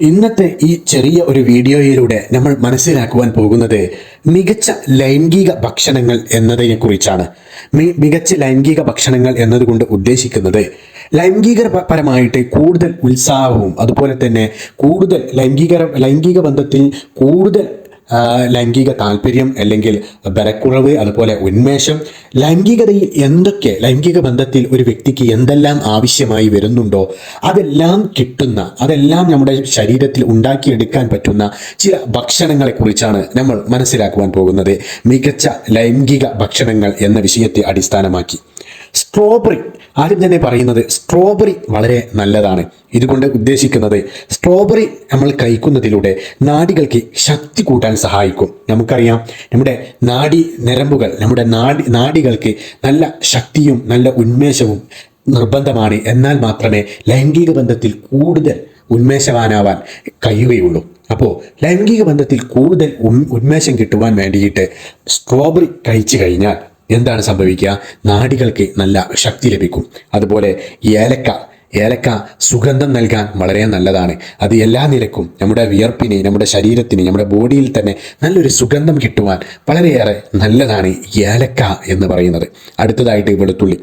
ഇന്നത്തെ ഈ ചെറിയ ഒരു വീഡിയോയിലൂടെ നമ്മൾ മനസ്സിലാക്കുവാൻ പോകുന്നത് മികച്ച ലൈംഗിക ഭക്ഷണങ്ങൾ എന്നതിനെ കുറിച്ചാണ് മികച്ച ലൈംഗിക ഭക്ഷണങ്ങൾ എന്നതുകൊണ്ട് ഉദ്ദേശിക്കുന്നത് ലൈംഗിക പരമായിട്ട് കൂടുതൽ ഉത്സാഹവും അതുപോലെ തന്നെ കൂടുതൽ ലൈംഗിക ലൈംഗിക ബന്ധത്തിൽ കൂടുതൽ ലൈംഗിക താല്പര്യം അല്ലെങ്കിൽ ബലക്കുറവ് അതുപോലെ ഉന്മേഷം ലൈംഗികതയിൽ എന്തൊക്കെ ലൈംഗിക ബന്ധത്തിൽ ഒരു വ്യക്തിക്ക് എന്തെല്ലാം ആവശ്യമായി വരുന്നുണ്ടോ അതെല്ലാം കിട്ടുന്ന അതെല്ലാം നമ്മുടെ ശരീരത്തിൽ ഉണ്ടാക്കിയെടുക്കാൻ പറ്റുന്ന ചില ഭക്ഷണങ്ങളെക്കുറിച്ചാണ് നമ്മൾ മനസ്സിലാക്കുവാൻ പോകുന്നത്. മികച്ച ലൈംഗിക ഭക്ഷണങ്ങൾ എന്ന വിഷയത്തെ അടിസ്ഥാനമാക്കി. സ്ട്രോബെറി ആദ്യം തന്നെ പറയുന്നത് സ്ട്രോബെറി വളരെ നല്ലതാണ്. ഇതുകൊണ്ട് ഉദ്ദേശിക്കുന്നത് സ്ട്രോബെറി നമ്മൾ കഴിക്കുന്നതിലൂടെ നാടികൾക്ക് ശക്തി കൂട്ടാൻ സഹായിക്കും. നമുക്കറിയാം നമ്മുടെ നാഡി നരമ്പുകൾ നമ്മുടെ നാഡി നാഡികൾക്ക് നല്ല ശക്തിയും നല്ല ഉന്മേഷവും നിർബന്ധമാണ്. എന്നാൽ മാത്രമേ ലൈംഗിക ബന്ധത്തിൽ കൂടുതൽ ഉന്മേഷവാനാവാൻ കഴിയുകയുള്ളൂ. അപ്പോൾ ലൈംഗിക ബന്ധത്തിൽ കൂടുതൽ ഉന്മേഷം കിട്ടുവാൻ വേണ്ടിയിട്ട് സ്ട്രോബറി കഴിച്ചു കഴിഞ്ഞാൽ എന്താണ് സംഭവിക്കുക? നാടികൾക്ക് നല്ല ശക്തി ലഭിക്കും. അതുപോലെ ഏലക്ക ഏലക്ക സുഗന്ധം നൽകാൻ വളരെ നല്ലതാണ്. അത് എല്ലാ നിലക്കും നമ്മുടെ വിയർപ്പിന് നമ്മുടെ ശരീരത്തിന് നമ്മുടെ ബോഡിയിൽ തന്നെ നല്ലൊരു സുഗന്ധം കിട്ടുവാൻ വളരെയേറെ നല്ലതാണ് ഏലക്ക എന്ന് പറയുന്നത്. അടുത്തതായിട്ട് വെളുത്തുള്ളി.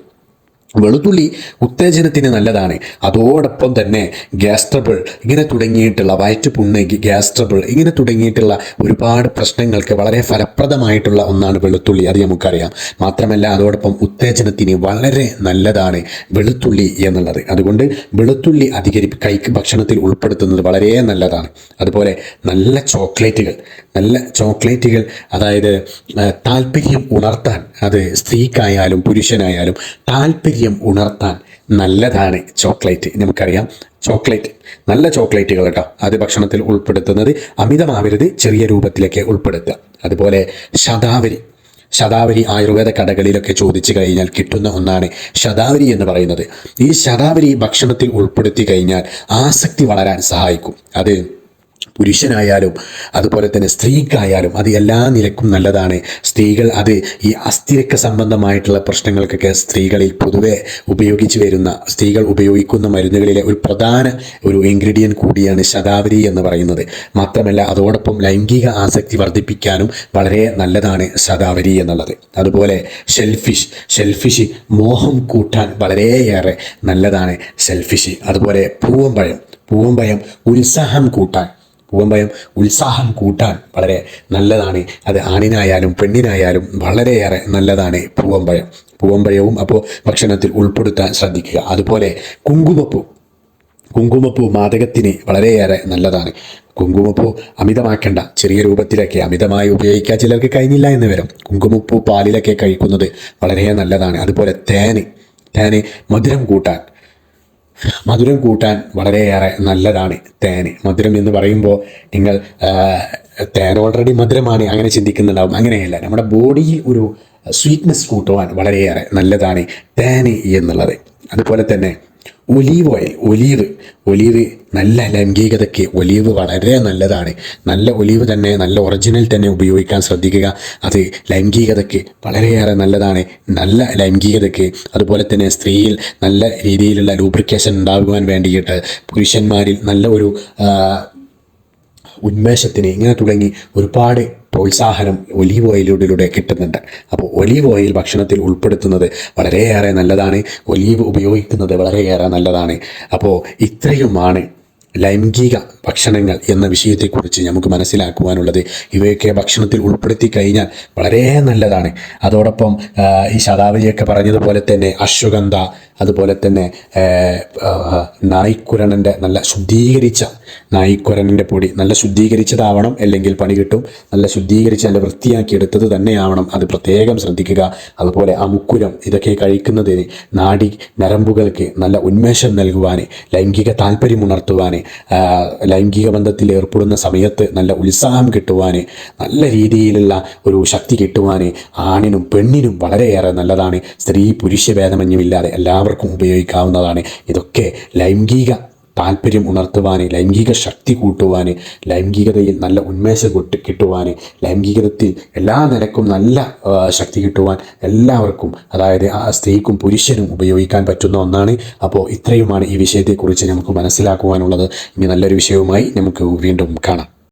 വെളുത്തുള്ളി ഉത്തേജനത്തിന് നല്ലതാണ്. അതോടൊപ്പം തന്നെ ഗ്യാസ്ട്രബിൾ ഇങ്ങനെ തുടങ്ങിയിട്ടുള്ള വയറ്റുപുണ്ണ് ഗ്യാസ്ട്രബിൾ ഇങ്ങനെ തുടങ്ങിയിട്ടുള്ള ഒരുപാട് പ്രശ്നങ്ങൾക്ക് വളരെ ഫലപ്രദമായിട്ടുള്ള ഒന്നാണ് വെളുത്തുള്ളി അത് നമുക്കറിയാം. മാത്രമല്ല അതോടൊപ്പം ഉത്തേജനത്തിന് വളരെ നല്ലതാണ് വെളുത്തുള്ളി എന്നുള്ളത്. അതുകൊണ്ട് വെളുത്തുള്ളി അധികരി കൈക്ക് ഭക്ഷണത്തിൽ ഉൾപ്പെടുത്തുന്നത് വളരെ നല്ലതാണ്. അതുപോലെ നല്ല ചോക്ലേറ്റുകൾ നല്ല ചോക്ലേറ്റുകൾ അതായത് താല്പര്യം ഉണർത്താൻ അത് സ്ത്രീക്കായാലും പുരുഷനായാലും താല്പര്യം ഉണർത്താൻ നല്ലതാണ് ചോക്ലേറ്റ്. നമുക്കറിയാം ചോക്ലേറ്റ് നല്ല ചോക്ലേറ്റുകൾ കേട്ടോ. അത് ഭക്ഷണത്തിൽ ഉൾപ്പെടുത്തുന്നത് അമിതമാവരുത് ചെറിയ രൂപത്തിലേക്ക് ഉൾപ്പെടുത്തുക. അതുപോലെ ശതാവരി. ശതാവരി ആയുർവേദ കടകളിലൊക്കെ ചോദിച്ചു കഴിഞ്ഞാൽ കിട്ടുന്ന ഒന്നാണ് ശതാവരി എന്ന് പറയുന്നത്. ഈ ശതാവരി ഭക്ഷണത്തിൽ ഉൾപ്പെടുത്തി കഴിഞ്ഞാൽ ആസക്തി വളരാൻ സഹായിക്കും. അത് പുരുഷനായാലും അതുപോലെ തന്നെ സ്ത്രീക്കായാലും അത് എല്ലാ നിലക്കും നല്ലതാണ്. സ്ത്രീകൾ അത് ഈ അസ്ഥിരക്ക സംബന്ധമായിട്ടുള്ള പ്രശ്നങ്ങൾക്കൊക്കെ സ്ത്രീകളിൽ പൊതുവെ ഉപയോഗിച്ചു വരുന്ന സ്ത്രീകൾ ഉപയോഗിക്കുന്ന മരുന്നുകളിലെ ഒരു പ്രധാന ഒരു ഇൻഗ്രീഡിയൻ കൂടിയാണ് ശതാവരി എന്ന് പറയുന്നത്. മാത്രമല്ല അതോടൊപ്പം ലൈംഗിക ആസക്തി വർദ്ധിപ്പിക്കാനും വളരെ നല്ലതാണ് ശതാവരി എന്നുള്ളത്. അതുപോലെ ഷെൽഫിഷ് ഷെൽഫിഷ് മോഹം കൂട്ടാൻ വളരെയേറെ നല്ലതാണ് ഷെൽഫിഷ് അതുപോലെ പൂവമ്പഴം പൂവമ്പഴം ഉത്സാഹം കൂട്ടാൻ പൂവമ്പയം ഉത്സാഹം കൂട്ടാൻ വളരെ നല്ലതാണ്. അത് ആണിനായാലും പെണ്ണിനായാലും വളരെയേറെ നല്ലതാണ് പൂവമ്പഴം പൂവമ്പഴവും അപ്പോൾ ഭക്ഷണത്തിൽ ഉൾപ്പെടുത്താൻ ശ്രദ്ധിക്കുക. അതുപോലെ കുങ്കുമപ്പൂ. കുങ്കുമപ്പൂ മാതകത്തിന് വളരെയേറെ നല്ലതാണ്. കുങ്കുമപ്പൂ അമിതമാക്കേണ്ട ചെറിയ രൂപത്തിലൊക്കെ അമിതമായി ഉപയോഗിക്കാൻ ചിലർക്ക് കഴിഞ്ഞില്ല എന്ന് വരും. കുങ്കുമപ്പൂ പാലിലൊക്കെ കഴിക്കുന്നത് വളരെ നല്ലതാണ്. അതുപോലെ തേന്. തേന് മധുരം കൂട്ടാൻ മധുരം കൂട്ടാൻ വളരെയേറെ നല്ലതാണ് തേന്. മധുരം എന്ന് പറയുമ്പോൾ നിങ്ങൾ തേൻ ഓൾറെഡി മധുരമാണ് അങ്ങനെ ചിന്തിക്കുന്നുണ്ടാവും. അങ്ങനെയല്ല. നമ്മുടെ ബോഡിയിൽ ഒരു സ്വീറ്റ്നെസ് കൂട്ടുവാൻ വളരെയേറെ നല്ലതാണ് തേന് എന്നുള്ളത്. അതുപോലെ തന്നെ ഒലീവ് ഓയിൽ ഒലീവ് ഒലീവ് നല്ല ലൈംഗികതയ്ക്ക് ഒലീവ് വളരെ നല്ലതാണ്. നല്ല ഒലീവ് തന്നെ നല്ല ഒറിജിനൽ തന്നെ ഉപയോഗിക്കാൻ ശ്രദ്ധിക്കുക. അത് ലൈംഗികതയ്ക്ക് വളരെയേറെ നല്ലതാണ്. നല്ല ലൈംഗികതയ്ക്ക് അതുപോലെ തന്നെ സ്ത്രീയിൽ നല്ല രീതിയിലുള്ള ലൂബ്രിക്കേഷൻ ഉണ്ടാകുവാൻ വേണ്ടിയിട്ട് പുരുഷന്മാരിൽ നല്ല ഒരു ഉന്മേഷത്തിന് ഇങ്ങനെ തുടങ്ങി ഒരുപാട് പ്രോത്സാഹനം ഒലീവ് ഓയിലിലൂടെ കിട്ടുന്നുണ്ട്. അപ്പോൾ ഒലീവ് ഓയിൽ ഭക്ഷണത്തിൽ ഉൾപ്പെടുത്തുന്നത് വളരെയേറെ നല്ലതാണ്. ഒലീവ് ഉപയോഗിക്കുന്നത് വളരെയേറെ നല്ലതാണ്. അപ്പോൾ ഇത്രയുമാണ് ലൈംഗിക ഭക്ഷണങ്ങൾ എന്ന വിഷയത്തെക്കുറിച്ച് നമുക്ക് മനസ്സിലാക്കുവാനുള്ളത്. ഇവയൊക്കെ ഭക്ഷണത്തിൽ ഉൾപ്പെടുത്തി കഴിഞ്ഞാൽ വളരെ നല്ലതാണ്. അതോടൊപ്പം ഈ ശതാവലിയൊക്കെ പറഞ്ഞതുപോലെ തന്നെ അശ്വഗന്ധ അതുപോലെ തന്നെ നായ്ക്കുരണന്റെ നല്ല ശുദ്ധീകരിച്ച നായ്ക്കുരണന്റെ പൊടി നല്ല ശുദ്ധീകരിച്ചതാവണം അല്ലെങ്കിൽ പണി കിട്ടും. നല്ല ശുദ്ധീകരിച്ച് നല്ല വൃത്തിയാക്കി എടുത്തത് തന്നെയാവണം. അത് പ്രത്യേകം ശ്രദ്ധിക്കുക. അതുപോലെ അമുക്കുരം ഇതൊക്കെ കഴിക്കുന്നതിന് നാടി നരമ്പുകൾക്ക് നല്ല ഉന്മേഷം നൽകുവാൻ ലൈംഗിക താല്പര്യം ഉണർത്തുവാൻ ലൈംഗിക ബന്ധത്തിൽ ഏർപ്പെടുന്ന സമയത്ത് നല്ല ഉത്സാഹം കിട്ടുവാൻ നല്ല രീതിയിലുള്ള ഒരു ശക്തി കിട്ടുവാൻ ആണിനും പെണ്ണിനും വളരെയേറെ നല്ലതാണ്. സ്ത്രീ പുരുഷ ഭേദമന്യമില്ലാതെ എല്ലാവർക്കും ഉപയോഗിക്കാവുന്നതാണ്. ഇതൊക്കെ ലൈംഗിക താല്പര്യം ഉണർത്തുവാൻ ലൈംഗിക ശക്തി കൂട്ടുവാൻ ലൈംഗികതയിൽ നല്ല ഉന്മേഷം കൊട്ട് കിട്ടുവാൻ ലൈംഗികതത്തിൽ എല്ലാ നിലക്കും നല്ല ശക്തി കിട്ടുവാൻ എല്ലാവർക്കും അതായത് ആ സ്ത്രീക്കും പുരുഷനും ഉപയോഗിക്കാൻ പറ്റുന്ന ഒന്നാണ്. അപ്പോൾ ഇത്രയുമാണ് ഈ വിഷയത്തെക്കുറിച്ച് നമുക്ക് മനസ്സിലാക്കുവാനുള്ളത്. ഇനി നല്ലൊരു വിഷയവുമായി നമുക്ക് വീണ്ടും കാണാം.